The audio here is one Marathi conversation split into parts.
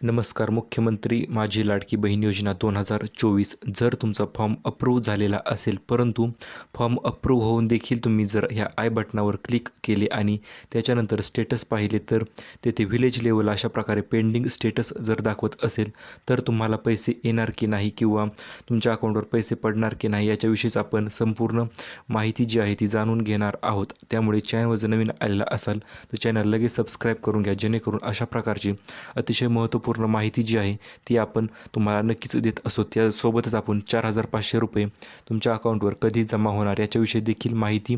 नमस्कार मुख्यमंत्री माझी लाडकी बहीण योजना दोन हजार चोवीस जर तुमचा फॉर्म अप्रूव्ह झालेला असेल परंतु फॉर्म अप्रूव्ह होऊन देखील तुम्ही जर ह्या आय बटनावर क्लिक केले आणि त्याच्यानंतर स्टेटस पाहिले तर तेथे विलेज लेवल अशा प्रकारे पेंडिंग स्टेटस जर दाखवत असेल तर तुम्हाला पैसे येणार की नाही किंवा तुमच्या अकाउंटवर पैसे पडणार की नाही याच्याविषयीच आपण संपूर्ण माहिती जी आहे ती जाणून घेणार आहोत. त्यामुळे चॅनलवर जर नवीन आलेला असाल तर चॅनल लगेच सबस्क्राईब करून घ्या जेणेकरून अशा प्रकारची अतिशय महत्त्वपूर्ण माहिती जी आहे ती आपण तुम्हाला नक्कीच देत असो त्यासोबतच आपण चार हजार पाचशे रुपये तुमच्या अकाउंटवर कधी जमा होणार याच्याविषयी देखील माहिती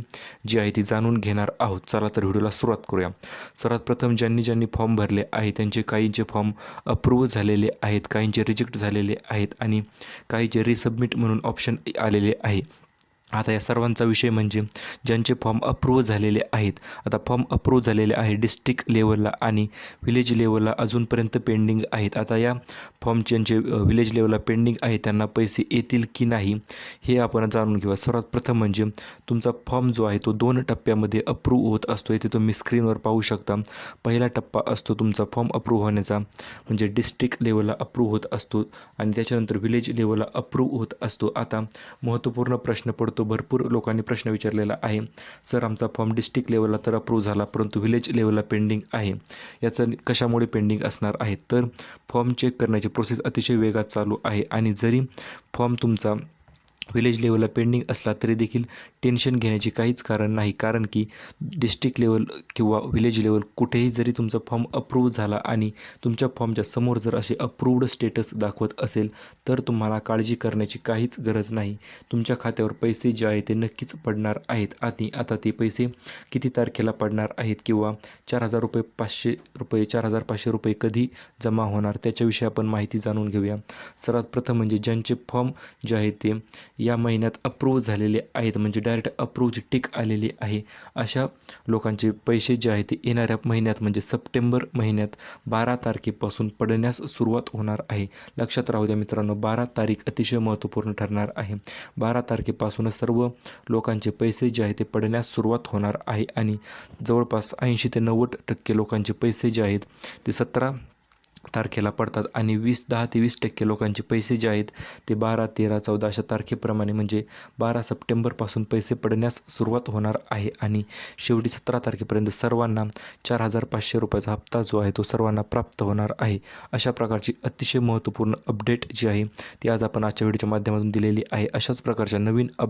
जी आहे ती जाणून घेणार आहोत. चला तर व्हिडिओला सुरुवात करूया. सर्वात प्रथम ज्यांनी ज्यांनी फॉर्म भरले आहे त्यांचे काहींचे फॉर्म अप्रूव्ह झालेले आहेत काहींचे रिजेक्ट झालेले आहेत आणि काहीचे रिसबमिट म्हणून ऑप्शन आलेले आहे. आता या सर्वांचा विषय म्हणजे ज्यांचे फॉर्म अप्रूव्ह झालेले आहेत. आता फॉर्म अप्रूव्ह झालेले आहे डिस्ट्रिक्ट लेवलला आणि विलेज लेवलला अजूनपर्यंत पेंडिंग आहेत. आता या फॉर्म ज्यांचे विलेज लेवलला पेंडिंग आहे त्यांना पैसे येतील की नाही हे आपण जाणून घेऊया. सर्वात प्रथम म्हणजे तुमचा फॉर्म जो आहे तो दोन टप्प्यामध्ये अप्रूव्ह होत असतो इथे तुम्ही स्क्रीनवर पाहू शकता. पहिला टप्पा असतो तुमचा फॉर्म अप्रूव्ह होण्याचा म्हणजे डिस्ट्रिक्ट लेवलला अप्रूव्ह होत असतो. आणि त्याच्यानंतर विलेज लेवलला अप्रूव्ह होत असतो. आता महत्त्वपूर्ण प्रश्न पडतो तो भरपूर लोकांनी प्रश्न विचारलेला आहे. सर आमचा फॉर्म डिस्ट्रिक्ट लेवलला तर अप्रूव्ह झाला परंतु विलेज लेवलला पेंडिंग आहे. याचं कशामुळे पेंडिंग असणार आहे? तर फॉर्म चेक करण्याची प्रोसेस अतिशय वेगात चालू आहे आणि जरी फॉर्म तुमचा विलेज लेवलला पेंडिंग असला तरी देखील टेन्शन घेण्याची काहीच कारण नाही. कारण की डिस्ट्रिक्ट लेवल किंवा विलेज लेवल कुठेही जरी तुमचा फॉर्म अप्रूव्ह झाला आणि तुमच्या फॉर्मच्या समोर जर असे अप्रूव्ड स्टेटस दाखवत असेल तर तुम्हाला काळजी करण्याची काहीच गरज नाही. तुमच्या खात्यावर पैसे जे आहे ते नक्कीच पडणार आहेत. आणि आता ते पैसे किती तारखेला पडणार आहेत किंवा चार हजार रुपये पाचशे रुपये चार हजार पाचशे रुपये कधी जमा होणार त्याच्याविषयी आपण माहिती जाणून घेऊया. सर्वात प्रथम म्हणजे ज्यांचे फॉर्म जे आहे ते या महिन्यात अप्रूव्ह झालेले आहेत. म्हणजे डायरेक्ट अप्रूव्हची टिक आलेली आहे. अशा लोकांचे पैसे जे आहेत ते येणाऱ्या महिन्यात म्हणजे सप्टेंबर महिन्यात बारा तारखेपासून पडण्यास सुरुवात होणार आहे. लक्षात राहू द्या मित्रांनो बारा तारीख अतिशय महत्त्वपूर्ण ठरणार आहे. बारा तारखेपासूनच सर्व लोकांचे पैसे जे आहे ते पडण्यास सुरुवात होणार आहे आणि जवळपास ऐंशी ते नव्वद टक्के लोकांचे पैसे जे आहेत ते सतरा तारखेला पडतात आणि वीस दहा ते वीस टक्के लोकांचे पैसे जे आहेत ते बारा तेरा चौदा अशा तारखेप्रमाणे म्हणजे बारा सप्टेंबरपासून पैसे पडण्यास सुरुवात होणार आहे. आणि शेवटी सतरा तारखेपर्यंत सर्वांना चार हजार पाचशे रुपयाचा हप्ता जो आहे तो सर्वांना प्राप्त होणार आहे. अशा प्रकारची अतिशय महत्त्वपूर्ण अपडेट जी आहे ती आज आपण आजच्या व्हिडिओच्या माध्यमातून दिलेली आहे. अशाच प्रकारच्या नवीन अप